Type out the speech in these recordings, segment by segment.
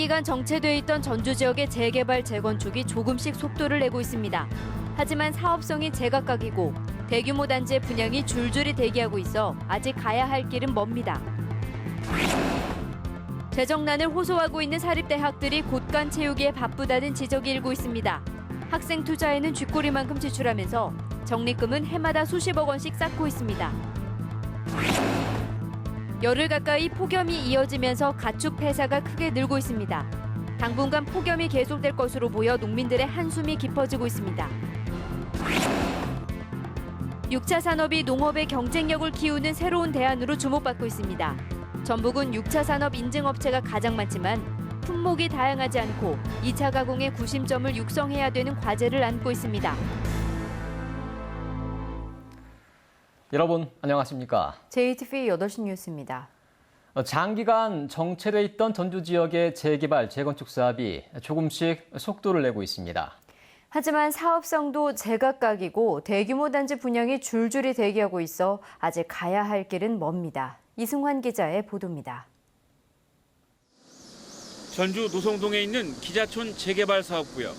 장기간 정체돼 있던 전주 지역의 재개발 재건축이 조금씩 속도를 내고 있습니다. 하지만 사업성이 제각각이고 대규모 단지의 분양이 줄줄이 대기하고 있어 아직 가야 할 길은 멉니다. 재정난을 호소하고 있는 사립대학들이 곳간 채우기에 바쁘다는 지적이 일고 있습니다. 학생 투자에는 쥐꼬리만큼 지출하면서 적립금은 해마다 수십억 원씩 쌓고 있습니다. 열흘 가까이 폭염이 이어지면서 가축 폐사가 크게 늘고 있습니다. 당분간 폭염이 계속될 것으로 보여 농민들의 한숨이 깊어지고 있습니다. 6차 산업이 농업의 경쟁력을 키우는 새로운 대안으로 주목받고 있습니다. 전북은 6차 산업 인증업체가 가장 많지만 품목이 다양하지 않고 2차 가공의 구심점을 육성해야 되는 과제를 안고 있습니다. 여러분 안녕하십니까? JTV 8시 뉴스입니다. 어, 장기간 정체돼 있던 전주 지역의 재개발 재건축 사업이 조금씩 속도를 내고 있습니다. 하지만 사업성도 제각각이고 대규모 단지 분양이 줄줄이 대기하고 있어 아직 가야 할 길은 멉니다. 이승환 기자의 보도입니다. 전주 노송동에 있는 기자촌 재개발 사업구역.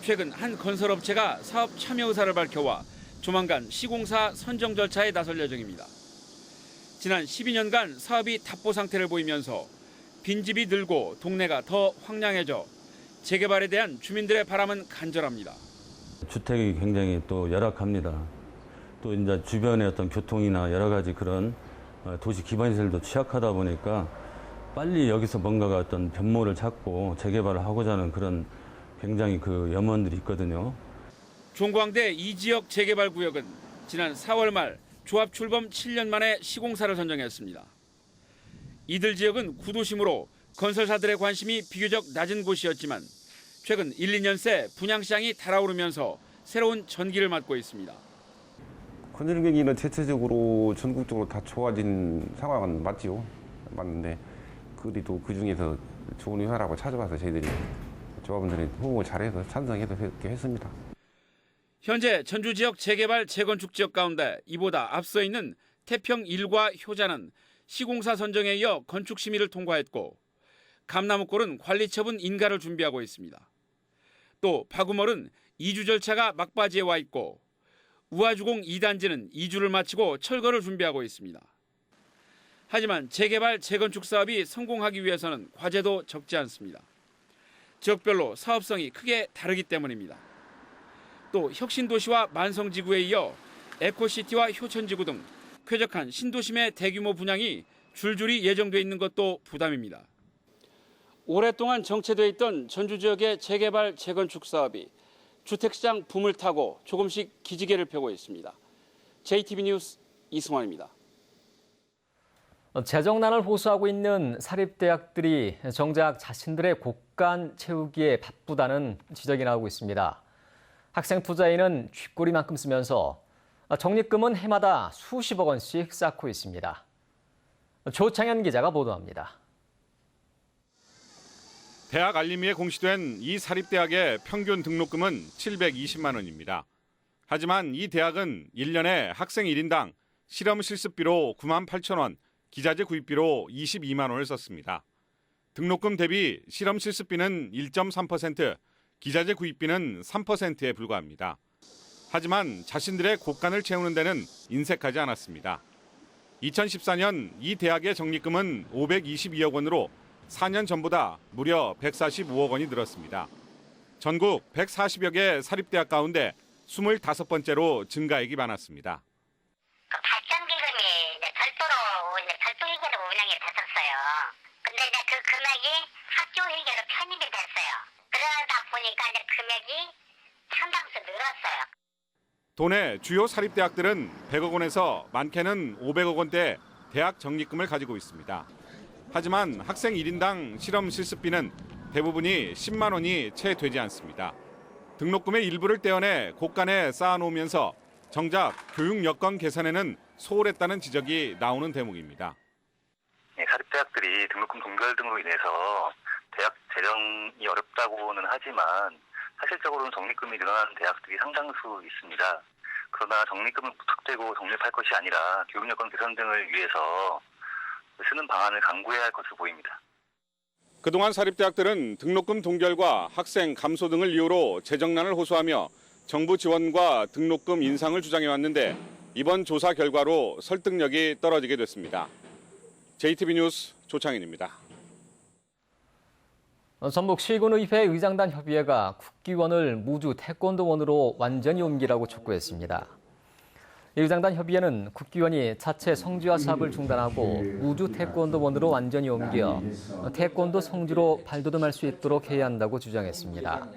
최근 한 건설업체가 사업 참여 의사를 밝혀와 조만간 시공사 선정 절차에 나설 예정입니다. 지난 12년간 사업이 답보 상태를 보이면서 빈집이 늘고 동네가 더 황량해져 재개발에 대한 주민들의 바람은 간절합니다. 주택이 굉장히 또 열악합니다. 또 이제 주변의 어떤 교통이나 여러 가지 그런 어, 도시 기반시설도 취약하다 보니까 빨리 여기서 뭔가가 어떤 변모를 찾고 재개발을 하고자 하는 그런 굉장히 그 염원들이 있거든요. 종광대 이 지역 재개발 구역은 지난 4월 말 조합 출범 7년 만에 시공사를 선정했습니다. 이들 지역은 구도심으로 건설사들의 관심이 비교적 낮은 곳이었지만 최근 1, 2년 새 분양시장이 달아오르면서 새로운 전기를 맞고 있습니다. 건설 경기는 대체적으로 전국적으로 다 좋아진 상황은 맞지요. 맞는데 그래도 그 중에서 좋은 회사라고 찾아와서 저희들이 조합원들이 호응을 잘해서 찬성해서 했습니다. 현재 전주 지역 재개발 재건축 지역 가운데 이보다 앞서 있는 태평 1과 효자는 시공사 선정에 이어 건축 심의를 통과했고 감나무골은 관리 처분 인가를 준비하고 있습니다. 또 파구멀은 이주 절차가 막바지에 와 있고 우아주공 2단지는 이주를 마치고 철거를 준비하고 있습니다. 하지만 재개발 재건축 사업이 성공하기 위해서는 과제도 적지 않습니다. 지역별로 사업성이 크게 다르기 때문입니다. 또 혁신도시와 만성지구에 이어 에코시티와 효천지구 등 쾌적한 신도심의 대규모 분양이 줄줄이 예정돼 있는 것도 부담입니다. 오랫동안 정체돼 있던 전주 지역의 재개발 재건축 사업이 주택시장 붐을 타고 조금씩 기지개를 펴고 있습니다. JTB 뉴스 이승환입니다. 어, 재정난을 호소하고 있는 사립대학들이 정작 자신들의 곳간 채우기에 바쁘다는 지적이 나오고 있습니다. 학생 투자에는 쥐꼬리만큼 쓰면서 적립금은 해마다 수십억 원씩 쌓고 있습니다. 조창현 기자가 보도합니다. 대학 알림이에 공시된 이 사립대학의 평균 등록금은 720만 원입니다. 하지만 이 대학은 1년에 학생 1인당 실험 실습비로 9만 8천 원, 기자재 구입비로 22만 원을 썼습니다. 등록금 대비 실험 실습비는 1.3%, 기자재 구입비는 3%에 불과합니다. 하지만 자신들의 곳간을 채우는 데는 인색하지 않았습니다. 2014년 이 대학의 적립금은 522억 원으로 4년 전보다 무려 145억 원이 늘었습니다. 전국 140여 개 사립대학 가운데 25번째로 증가액이 많았습니다. 그 발전기금이 이제 별도로 이제 별도 회계로 운영이 됐었어요. 근데 이제 그 금액이 학교 회계로 편입이 됐어요. 그러다 보니까 이제 금액이 상당수 늘었어요. 도내 주요 사립대학들은 100억 원에서 많게는 500억 원대 대학 적립금을 가지고 있습니다. 하지만 학생 1인당 실험 실습비는 대부분이 10만 원이 채 되지 않습니다. 등록금의 일부를 떼어내 곳간에 쌓아놓으면서 정작 교육 여건 개선에는 소홀했다는 지적이 나오는 대목입니다. 예, 사립대학들이 등록금 동결 등으로 인해서 대학 재정이 어렵다고는 하지만 사실적으로는 적립금이 늘어나는 대학들이 상당수 있습니다. 그러나 적립금을 무턱대고 적립할 것이 아니라 교육 여건 개선 등을 위해서 쓰는 방안을 강구해야 할 것으로 보입니다. 그동안 사립대학들은 등록금 동결과 학생 감소 등을 이유로 재정난을 호소하며 정부 지원과 등록금 인상을 주장해왔는데 이번 조사 결과로 설득력이 떨어지게 됐습니다. JTB 뉴스 조창인입니다. 어, 전북 시군의회 의장단 협의회가 국기원을 무주 태권도원으로 완전히 옮기라고 촉구했습니다. 의장단 협의회는 국기원이 자체 성지화 사업을 중단하고 무주 태권도원으로 완전히 옮겨 태권도 성지로 발돋움할 수 있도록 해야 한다고 주장했습니다.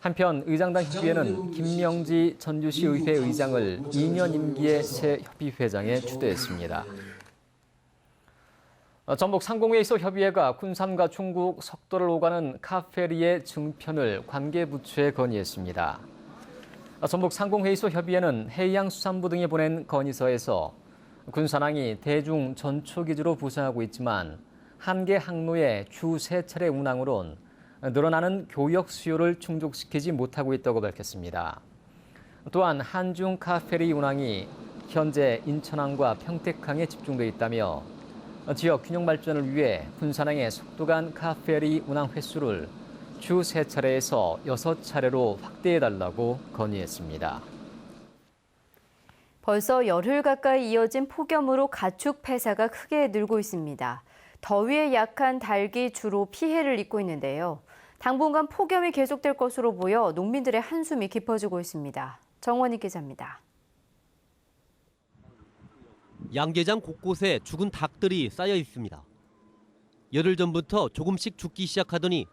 한편 의장단 협의회는 김명지 전주시 의회 의장을 2년 임기의 새 협의회장에 추대했습니다. 어, 전북 상공회의소 협의회가 군산과 중국 석도를 오가는 카페리의 증편을 관계부처에 건의했습니다. 어, 전북 상공회의소 협의회는 해양수산부 등에 보낸 건의서에서 군산항이 대중 전초기지로 부상하고 있지만 한 개 항로의 주 세 차례 운항으론 늘어나는 교역 수요를 충족시키지 못하고 있다고 밝혔습니다. 또한 한중 카페리 운항이 현재 인천항과 평택항에 집중돼 있다며 지역 균형 발전을 위해 군산항의 속도간 카페리 운항 횟수를 주세 차례에서 여섯 차례로 확대해달라고 건의했습니다. 벌써 열흘 가까이 이어진 폭염으로 가축 폐사가 크게 늘고 있습니다. 더위에 약한 닭이 주로 피해를 입고 있는데요. 당분간 폭염이 계속될 것으로 보여 농민들의 한숨이 깊어지고 있습니다. 정원희 기자입니다. 양계장 곳곳에 죽은 닭들이 쌓여 있습니다. 열흘 전부터 조금씩 죽기 시작하더니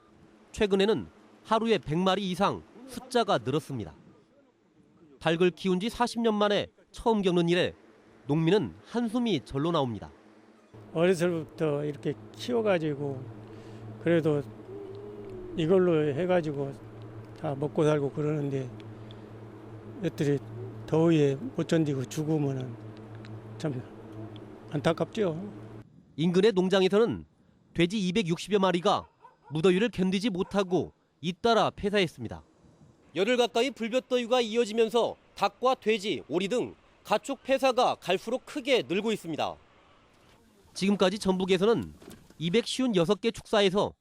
최근에는 하루에 100마리 이상 숫자가 늘었습니다. 닭을 키운 지 40년 만에 처음 겪는 일에 농민은 한숨이 절로 나옵니다. 어려서부터 이렇게 키워가지고 그래도 이걸로 해가지고 다 먹고 살고 그러는데 이것들이 더위에 못 견디고 죽으면은 참 안타깝죠. 인근의 농장에서는 돼지 260여 마리가 무더위를 견디지 못하고 잇따라 폐사했습니다. 열흘 가까이 불볕더위가 이어지면서 닭과 돼지, 오리 등 가축 폐사가 갈수록 크게 늘고 있습니다. 지금까지 전북에서는 256개 축사에서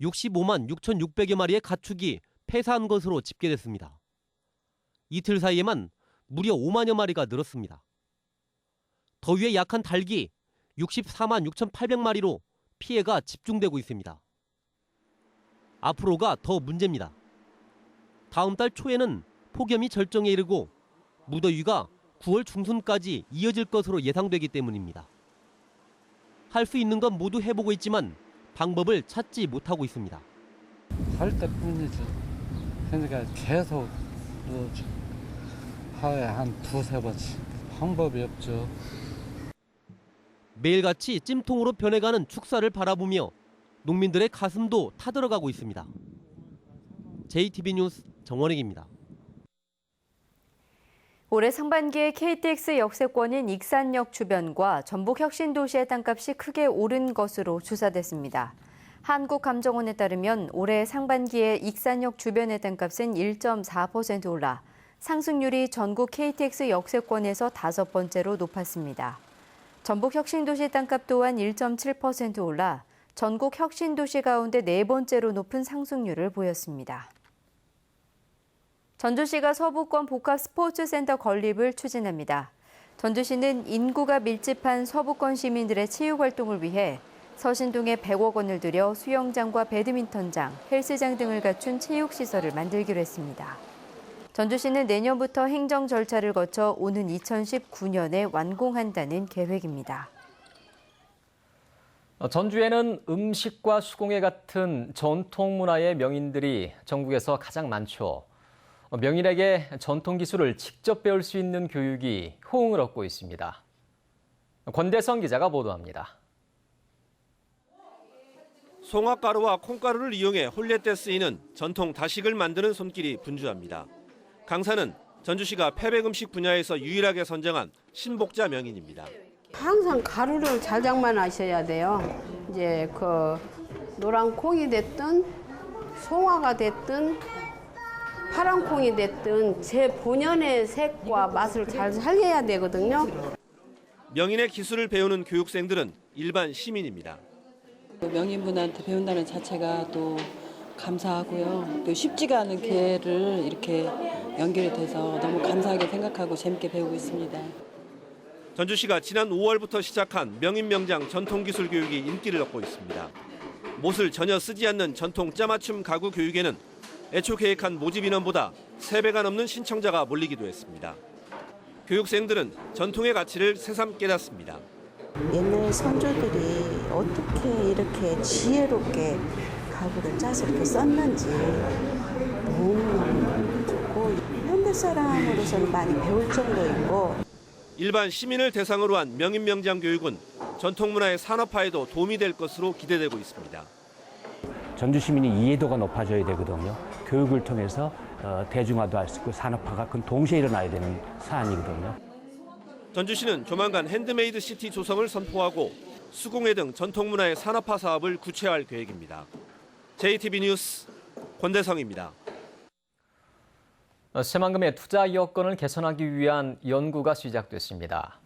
65만 6,600여 마리의 가축이 폐사한 것으로 집계됐습니다. 이틀 사이에만 무려 5만여 마리가 늘었습니다. 더위에 약한 닭이 64만 6,800마리로 피해가 집중되고 있습니다. 앞으로가 더 문제입니다. 다음 달 초에는 폭염이 절정에 이르고 무더위가 9월 중순까지 이어질 것으로 예상되기 때문입니다. 할 수 있는 건 모두 해보고 있지만 방법을 찾지 못하고 있습니다. 할 때뿐이지. 그러니까 계속 뭐 하루에 한 두세 번씩 방법이 없죠. 매일같이 찜통으로 변해가는 축사를 바라보며 농민들의 가슴도 타들어가고 있습니다. JTB 뉴스 정원익입니다. 올해 상반기에 KTX 역세권인 익산역 주변과 전북 혁신도시의 땅값이 크게 오른 것으로 조사됐습니다. 한국감정원에 따르면 올해 상반기에 익산역 주변의 땅값은 1.4% 올라 상승률이 전국 KTX 역세권에서 다섯 번째로 높았습니다. 전북 혁신도시 땅값 또한 1.7% 올라 전국 혁신도시 가운데 네 번째로 높은 상승률을 보였습니다. 전주시가 서부권 복합 스포츠센터 건립을 추진합니다. 전주시는 인구가 밀집한 서부권 시민들의 체육 활동을 위해 서신동에 100억 원을 들여 수영장과 배드민턴장, 헬스장 등을 갖춘 체육시설을 만들기로 했습니다. 전주시는 내년부터 행정 절차를 거쳐 오는 2019년에 완공한다는 계획입니다. 어, 전주에는 음식과 수공예 같은 전통 문화의 명인들이 전국에서 가장 많죠. 어, 명인에게 전통 기술을 직접 배울 수 있는 교육이 호응을 얻고 있습니다. 권대성 기자가 보도합니다. 송화가루와 콩가루를 이용해 홀레 때 쓰이는 전통 다식을 만드는 손길이 분주합니다. 강사는 전주시가 패백 음식 분야에서 유일하게 선정한 신복자 명인입니다. 항상 가루를 잘 장만하셔야 돼요. 이제 그 노란 콩이 됐든 송화가 됐든 파란 콩이 됐든 제 본연의 색과 맛을 잘 살려야 되거든요. 명인의 기술을 배우는 교육생들은 일반 시민입니다. 명인분한테 배운다는 자체가 또 감사하고요. 또 쉽지가 않은 기회를 이렇게 연결이 돼서 너무 감사하게 생각하고 재밌게 배우고 있습니다. 전주시가 지난 5월부터 시작한 명인명장 전통기술 교육이 인기를 얻고 있습니다. 못을 전혀 쓰지 않는 전통 짜맞춤 가구 교육에는 애초 계획한 모집 인원보다 3배가 넘는 신청자가 몰리기도 했습니다. 교육생들은 전통의 가치를 새삼 깨닫습니다. 옛날 선조들이 어떻게 이렇게 지혜롭게 가구를 짜서 이렇게 썼는지 너무 현대 사람으로서는 많이 배울 점도 있고 일반 시민을 대상으로 한 명인명장 교육은 전통문화의 산업화에도 도움이 될 것으로 기대되고 있습니다. 전주 시민의 이해도가 높아져야 되거든요. 교육을 통해서 어, 대중화도 할 수 있고 산업화가 그 동시에 일어나야 되는 사안이거든요. 전주시는 조만간 핸드메이드 시티 조성을 선포하고 수공예 등 전통문화의 산업화 사업을 구체화할 계획입니다. JTB 뉴스 권대성입니다. 새만금의 투자 여건을 개선하기 위한 연구가 시작됐습니다.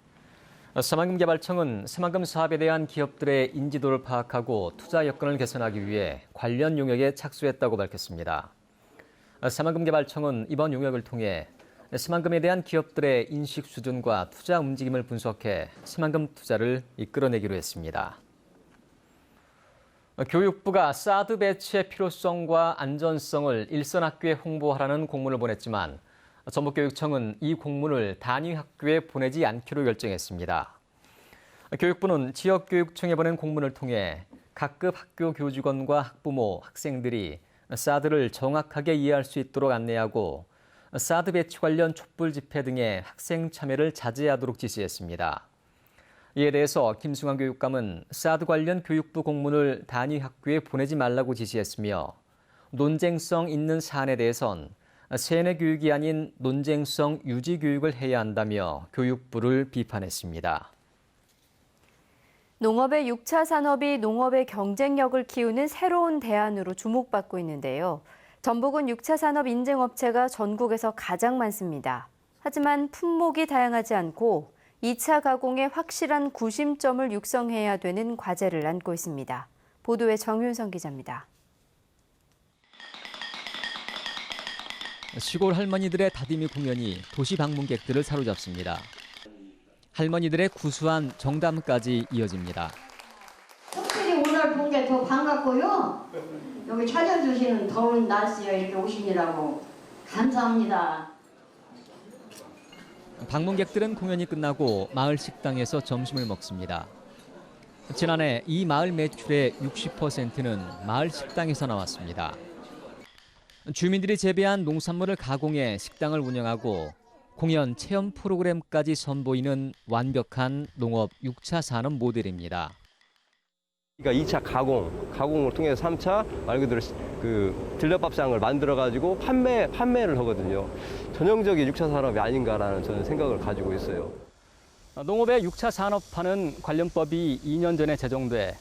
새만금 개발청은 새만금 사업에 대한 기업들의 인지도를 파악하고 투자 여건을 개선하기 위해 관련 용역에 착수했다고 밝혔습니다. 새만금 개발청은 이번 용역을 통해 새만금에 대한 기업들의 인식 수준과 투자 움직임을 분석해 새만금 투자를 이끌어내기로 했습니다. 교육부가 사드 배치의 필요성과 안전성을 일선 학교에 홍보하라는 공문을 보냈지만 전북교육청은 이 공문을 단위 학교에 보내지 않기로 결정했습니다. 교육부는 지역교육청에 보낸 공문을 통해 각급 학교 교직원과 학부모, 학생들이 사드를 정확하게 이해할 수 있도록 안내하고 사드 배치 관련 촛불 집회 등의 학생 참여를 자제하도록 지시했습니다. 이에 대해서 김승환 교육감은 사드 관련 교육부 공문을 단위 학교에 보내지 말라고 지시했으며 논쟁성 있는 사안에 대해선 세뇌 교육이 아닌 논쟁성 유지 교육을 해야 한다며 교육부를 비판했습니다. 농업의 6차 산업이 농업의 경쟁력을 키우는 새로운 대안으로 주목받고 있는데요. 전북은 6차 산업 인증업체가 전국에서 가장 많습니다. 하지만 품목이 다양하지 않고 2차 가공에 확실한 구심점을 육성해야 되는 과제를 안고 있습니다. 보도에 정윤성 기자입니다. 시골 할머니들의 다디미 공연이 도시 방문객들을 사로잡습니다. 할머니들의 구수한 정담까지 이어집니다. 확실히 오늘 본 게 더 반갑고요. 여기 찾아주시는 더운 날씨에 이렇게 오시느라고 감사합니다. 방문객들은 공연이 끝나고 마을 식당에서 점심을 먹습니다. 지난해 이 마을 매출의 60%는 마을 식당에서 나왔습니다. 주민들이 재배한 농산물을 가공해 식당을 운영하고 공연 체험 프로그램까지 선보이는 완벽한 농업 6차 산업 모델입니다. 그러니까 2차 가공, 가공을 통해서 3차 말 그대로 그 들려밥상을 만들어 가지고 판매 판매를 하거든요. 전형적인 6차 산업이 아닌가라는 저는 생각을 가지고 있어요. 농업의 6차 산업화는 관련법이 2년 전에 제정돼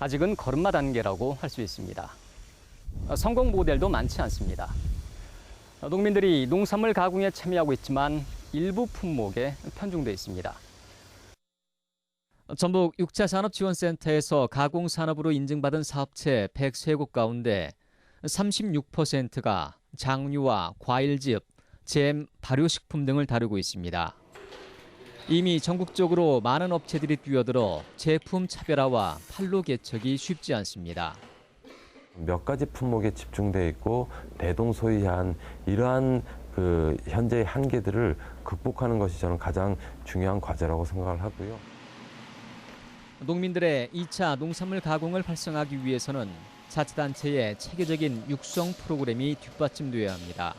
아직은 걸음마 단계라고 할 수 있습니다. 성공 모델도 많지 않습니다. 농민들이 농산물 가공에 참여하고 있지만 일부 품목에 편중돼 있습니다. 전북 6차 산업지원센터에서 가공산업으로 인증받은 사업체 103곳 가운데 36%가 장류와 과일즙, 잼, 발효식품 등을 다루고 있습니다. 이미 전국적으로 많은 업체들이 뛰어들어 제품 차별화와 판로 개척이 쉽지 않습니다. 몇 가지 품목에 집중돼 있고 대동소이한 이러한 그 현재의 한계들을 극복하는 것이 저는 가장 중요한 과제라고 생각을 하고요. 농민들의 2차 농산물 가공을 활성화하기 위해서는 자치단체의 체계적인 육성 프로그램이 뒷받침돼야 합니다.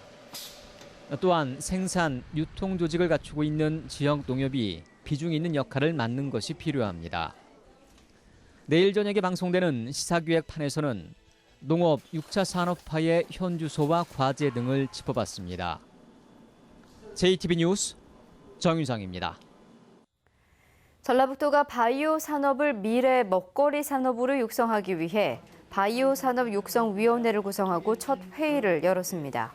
또한 생산, 유통 조직을 갖추고 있는 지역 농협이 비중 있는 역할을 맡는 것이 필요합니다. 내일 저녁에 방송되는 시사기획판에서는 농업 6차 산업화의 현주소와 과제 등을 짚어봤습니다. JTB 뉴스 정윤상입니다. 전라북도가 바이오 산업을 미래 먹거리 산업으로 육성하기 위해 바이오 산업 육성 위원회를 구성하고 첫 회의를 열었습니다.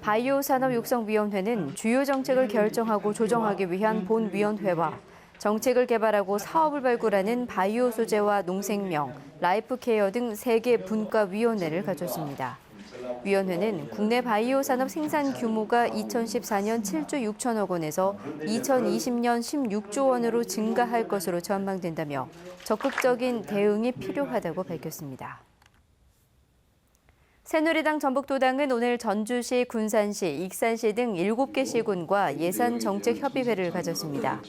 바이오 산업 육성 위원회는 주요 정책을 결정하고 조정하기 위한 본 위원회와 정책을 개발하고 사업을 발굴하는 바이오 소재와 농생명, 라이프 케어 등 세 개 분과 위원회를 가졌습니다. 위원회는 국내 바이오 산업 생산 규모가 2014년 7조 6천억 원에서 2020년 16조 원으로 증가할 것으로 전망된다며 적극적인 대응이 필요하다고 밝혔습니다. 새누리당 전북도당은 오늘 전주시, 군산시, 익산시 등 7개 시군과 예산정책협의회를 가졌습니다.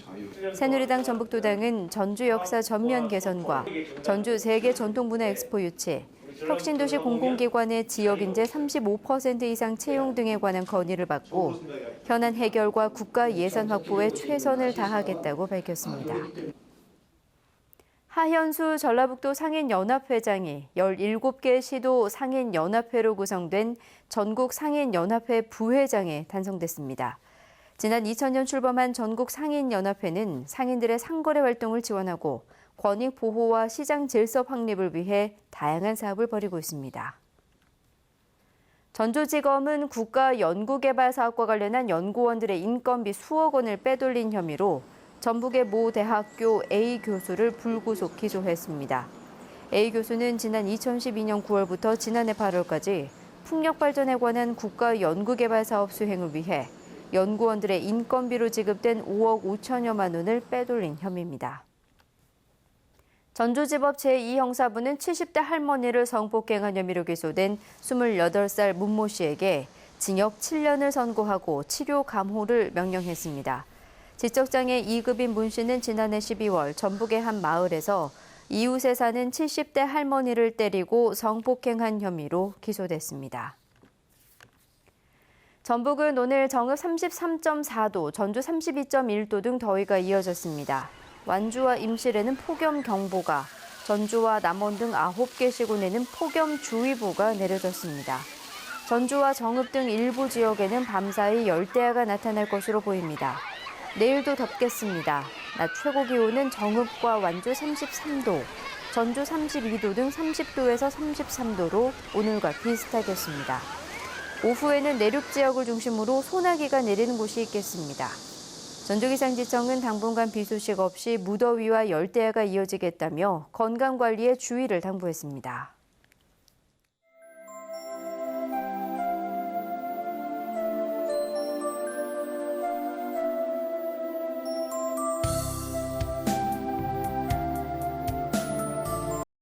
새누리당 전북도당은 전주 역사 전면 개선과 전주 세계 전통문화 엑스포 유치, 혁신도시 공공기관의 지역인재 35% 이상 채용 등에 관한 건의를 받고 현안 해결과 국가 예산 확보에 최선을 다하겠다고 밝혔습니다. 하현수 전라북도 상인연합회장이 17개 시도 상인연합회로 구성된 전국 상인연합회 부회장에 탄성됐습니다. 지난 2000년 출범한 전국 상인연합회는 상인들의 상거래 활동을 지원하고 권익 보호와 시장 질서 확립을 위해 다양한 사업을 벌이고 있습니다. 전주지검은 국가 연구개발 사업과 관련한 연구원들의 인건비 수억 원을 빼돌린 혐의로 전북의 모 대학교 A 교수를 불구속 기소했습니다. A 교수는 지난 2012년 9월부터 지난해 8월까지 풍력 발전에 관한 국가 연구개발 사업 수행을 위해 연구원들의 인건비로 지급된 5억 5천여만 원을 빼돌린 혐의입니다. 전주지법 제2형사부는 70대 할머니를 성폭행한 혐의로 기소된 28살 문모 씨에게 징역 7년을 선고하고 치료 감호를 명령했습니다. 지적장애 2급인 문 씨는 지난해 12월 전북의 한 마을에서 이웃에 사는 70대 할머니를 때리고 성폭행한 혐의로 기소됐습니다. 전북은 오늘 정읍 33.4도, 전주 32.1도 등 더위가 이어졌습니다. 완주와 임실에는 폭염경보가, 전주와 남원 등 9개 시군에는 폭염주의보가 내려졌습니다. 전주와 정읍 등 일부 지역에는 밤사이 열대야가 나타날 것으로 보입니다. 내일도 덥겠습니다. 낮 최고 기온은 정읍과 완주 33도, 전주 32도 등 30도에서 33도로 오늘과 비슷하겠습니다. 오후에는 내륙 지역을 중심으로 소나기가 내리는 곳이 있겠습니다. 전주기상지청은 당분간 비 소식 없이 무더위와 열대야가 이어지겠다며 건강관리에 주의를 당부했습니다.